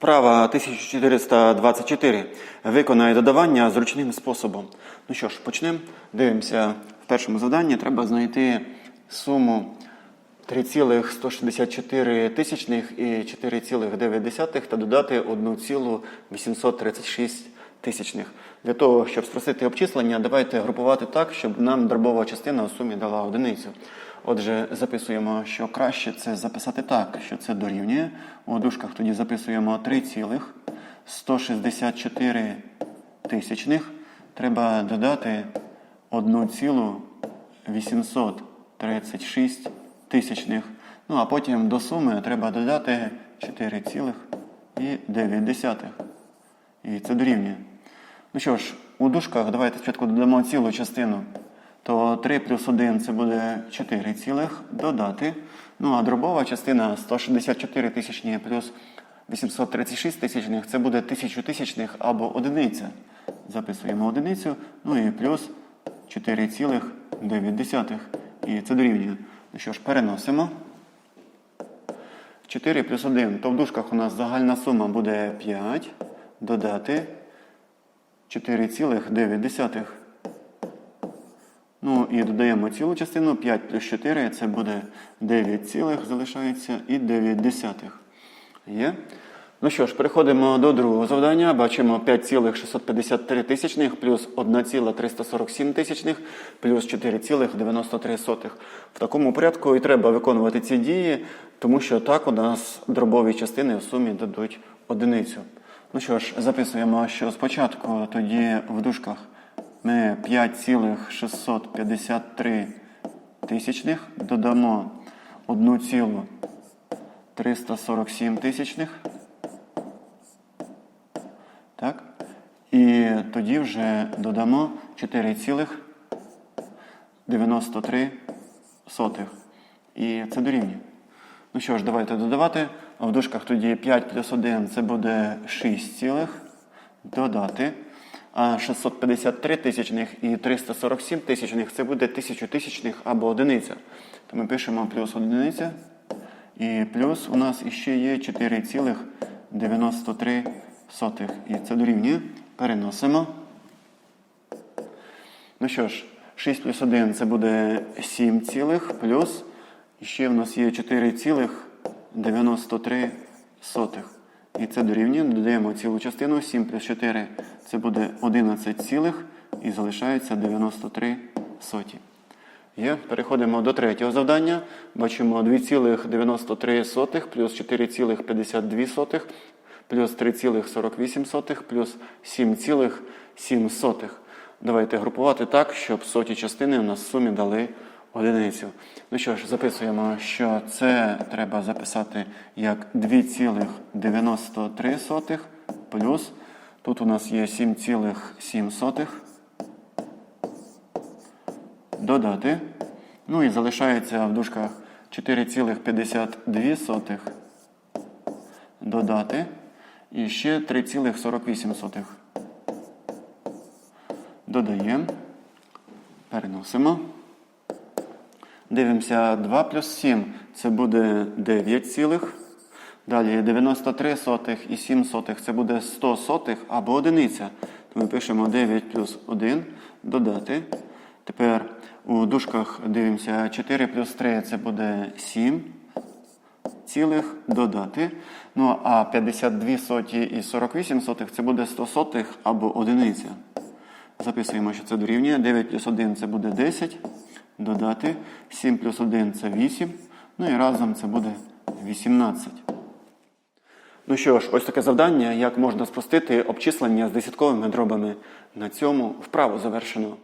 Вправа 1424. Виконає додавання зручним способом. Ну що ж, почнемо. Дивимося в першому завданні. Треба знайти суму 3,164 тисячних і 4,9 та додати 1,836 тисячних. Для того, щоб спросити обчислення, давайте групувати так, щоб нам дробова частина у сумі дала одиницю. Отже, записуємо, що краще це записати так, що це дорівнює. У дужках тоді записуємо 3,164 тисячних. Треба додати 1,836 тисячних. Ну а потім до суми треба додати 4,9. І це дорівнює. Ну що ж, у дужках давайте спочатку додамо цілу частину. То 3 плюс 1 це буде 4 цілих додати. Ну а дробова частина 164 тисячні плюс 836 тисячних це буде 1000 тисячних або одиниця. Записуємо одиницю, ну і плюс 4,9. І це дорівнює. Ну що ж, переносимо. 4 плюс 1, то в дужках у нас загальна сума буде 5. Додати 4,9. Ну і додаємо цілу частину. 5 плюс 4 це буде 9 цілих, залишається і 9 десятих. Є? Ну що ж, переходимо до другого завдання. Бачимо 5,653 тисячних плюс 1,347 тисячних плюс 4,93. В такому порядку і треба виконувати ці дії, тому що так у нас дробові частини в сумі дадуть одиницю. Ну що ж, записуємо, що спочатку тоді в дужках ми 5,653 тисячних додамо 1,347 тисячних. Так? І тоді вже додамо 4,93. І це дорівнює. Ну що ж, давайте додавати. В дужках тоді 5 плюс 1 це буде 6 цілих. Додати. А 653 тисячних і 347 тисячних це буде 1000 тисячних або одиниця. То ми пишемо плюс одиниця. І плюс у нас іще є 4,93. І це дорівнює. Переносимо. Ну що ж, 6 плюс 1 це буде 7 цілих плюс. Ще в нас є 4,93. І це дорівнює. Додаємо цілу частину. 7 плюс 4 це буде 11 цілих і залишається 93 соті. Є. Переходимо до третього завдання. Бачимо 2,93 плюс 4,52 плюс 3,48 плюс 7,7. Давайте групувати так, щоб соті частини у нас в сумі дали одиницю. Ну що ж, записуємо, що це треба записати як 2,93 плюс. Тут у нас є 7,7. Додати. Ну і залишається в дужках 4,52 додати. І ще 3,48. Додаємо. Переносимо. Дивимося 2 плюс 7. Це буде 9 цілих. Далі 93 сотих і 7 сотих це буде 100 сотих або одиниця. То ми пишемо 9 плюс 1 додати. Тепер у дужках дивимося 4 плюс 3 це буде 7 цілих додати. Ну а 52 соті і 48 сотих це буде 100 сотих або одиниця. Записуємо, що це дорівнює. 9 плюс 1 це буде 10. Додати. 7 плюс 1 це 8. Ну і разом це буде 18. Ну що ж, ось таке завдання, як можна спростити обчислення з десятковими дробами. На цьому вправу завершено.